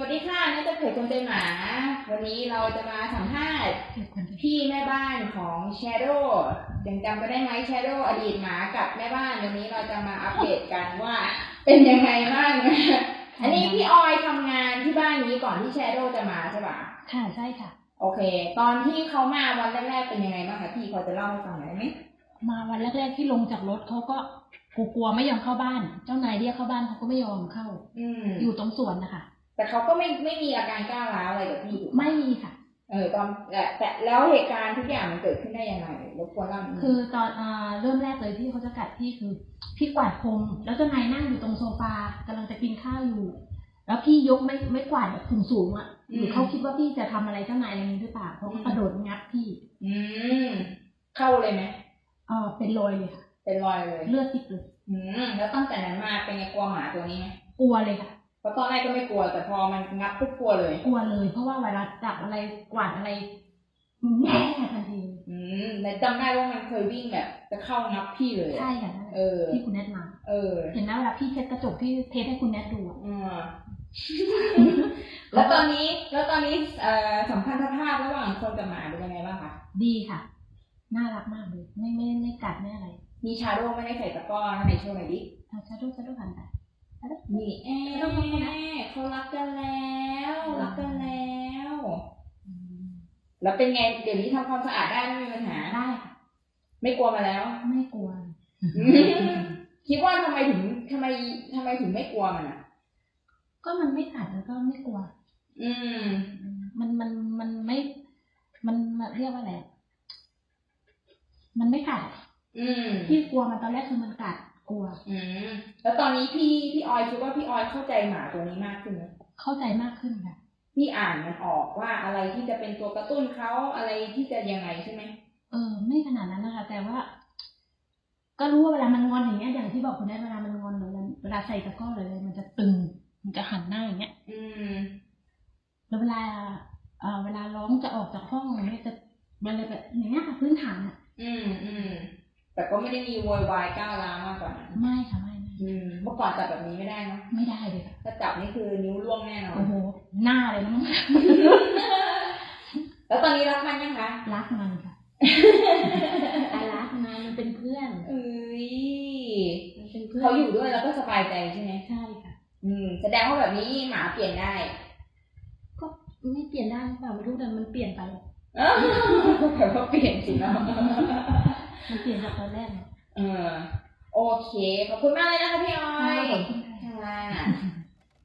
สวัสดีค่ะนี่จะเพจคนใจหมา วันนี้เราจะมาสัมภาษณ์เด็กคนที่พี่แม่บ้านของ Shadow ยังจำกันได้ไหม Shadow อดีตหมากับแม่บ้าน วันนี้เราจะมาอัปเดตกันว่า เป็นยังไงบ้าง อันนี้พี่ออยทำงานที่บ้านนี้ก่อนที่ Shadow จะมาใช่ปะค่ะใช่ค่ะ โอเค ตอนที่เขามาวันแรกๆเป็นยังไงบ้างคะพี่พอจะเล่าให้ฟังหน่อยได้ไหมมาวันแรกๆที่ลงจากรถเขาก็กลัวๆไม่ยอมเข้าบ้าน เจ้านายเรียกเข้าบ้านเขาก็ไม่ยอมเข้าอืมอยู่ตรงสวนนะคะ แต่เขาก็ไม่ไม่มีอาการก้าวร้าวอะไรกับพี่ถูกหไม่มีค่ะ เออตอนแต่แต่แล้วเหตุการณ์ทุกอย่างมันเกิดขึ้นได้ยังไงรบกวนเล่าหน่อยคือตอนอ่าเริ่มแรกเลยที่เขาจะกัดพี่คือพี่กวาดพรมแล้วเจ้านายนั่งอยู่ตรงโซฟากำลังจะกินข้าวอยู่ แล้วพี่ยกไม่ไม่กวาดแบบสูงสูงๆอะหรือเขาคิดว่าพี่จะทำอะไรเจ้านายอะไรนี้หรือเปล่าเขาก็กระโดดงับพี่อืมเข้าเลยไหมเออเป็นรอยเลยค่ะเป็นรอยเลย เลือดติดเลยอืมแล้วตั้งแต่นั้นมาเป็นไงกลัวหมาตัวนี้ไหมกลัวเลยค่ะเพ ราะตอนแรกก็ไม่กลัว แต่พอมันงับปุ๊บกลัวเลย กลัวเลย เพราะว่าเวลาจับอะไรกวาดอะไรแย่ทันที อืมแต่จำได้ว่ามันเคยวิ่งแบบจะเข้างับพี่เลยอะใช่ค่ะนั่นแหละเออที่คุณแนทมา เออ เห็นไหมเวลาพี่เช็ดกระจกที่เทสให้คุณแนทดูอะอืมแล้วตอนนี้แล้วตอนนี้เอ่อสัมพันธภาพระหว่างคนกับหมาเป็นยังไงบ้างคะดีค่ะ น่ารักมากเลย ไม่ไม่ไม่กัดไม่อะไร มีชาโดไม่ได้ใส่ตะกร้อนะไหนโชว์หน่อยดิชาชาดูชาดูหันไป นี่แอบเขารักกันแล้วรักกันแล้ว แล้วเป็นไงเดี๋ยวนี้ทำความสะอาดได้ไม่มีปัญหาได้ค่ะไม่กลัวมาแล้ว ไม่กลัว คิดว่าทำไมถึงทำไมทำไมถึงไม่กลัวมันอะ ก็มันไม่กัดแล้วก็ไม่กลัว อืม มันมันมันไม่ มันเรียกว่าอะไรมันไม่กัด อืมพี่กลัวมันตอนแรกคือมันกัด กลัว อืมแล้วตอนนี้พี่พี่ออยคิดว่าพี่ออยเข้าใจหมาตัวนี้มากขึ้นไหมเข้าใจมากขึ้นค่ะพี่อ่านมันออกว่าอะไรที่จะเป็นตัวกระตุ้นเขาอะไรที่จะยังไงใช่ไหมเออ ไม่ขนาดนั้นนะคะ แต่ว่า ก็รู้ว่าเวลามันงอนอย่างเงี้ยอย่างที่บอกคุณแม่เวลามันงอนหรือเวลาใส่ตะกร้อหรืออะไรมันจะตึง มันจะหันหน้าอย่างเงี้ย อืมแล้วเวลาเอ่อเวลาร้องจะออกจากห้องอะไรเงี้ยจะมันเลยแบบอย่างเงี้ยค่ะพื้นฐานอะ อืมอืม แต่ก็ไม่ได้มีโวยวายก้าวร้าวมากกว่านั้นไม่ค่ะไม่ไม่อืมเมื่อก่อนจับแบบนี้ไม่ได้เนอะไม่ได้เลยค่ะถ้าจับนี่คือนิ้วร่วงแน่นอนโอ้โหหน้าเลยนะมั้งแล้วตอนนี้รักมันยังคะรักมันค่ะแต่รักมันมันเป็นเพื่อนเอ้ยมันเป็นเพื่อนเขาอยู่ด้วยแล้วก็สบายใจใช่ไหมใช่ค่ะ อืม แสดงว่าแบบนี้หมาเปลี่ยนได้ ก็ไม่เปลี่ยนได้หรือเปล่าไม่รู้แต่มันเปลี่ยนไป เออแบบว่าเปลี่ยนจริงเนาะ มันเปลี่ยนจากตอนแรกนะ เออโอเค ขอบคุณมากเลยนะคะพี่ออยขอบคุณค่ะ ค่ะ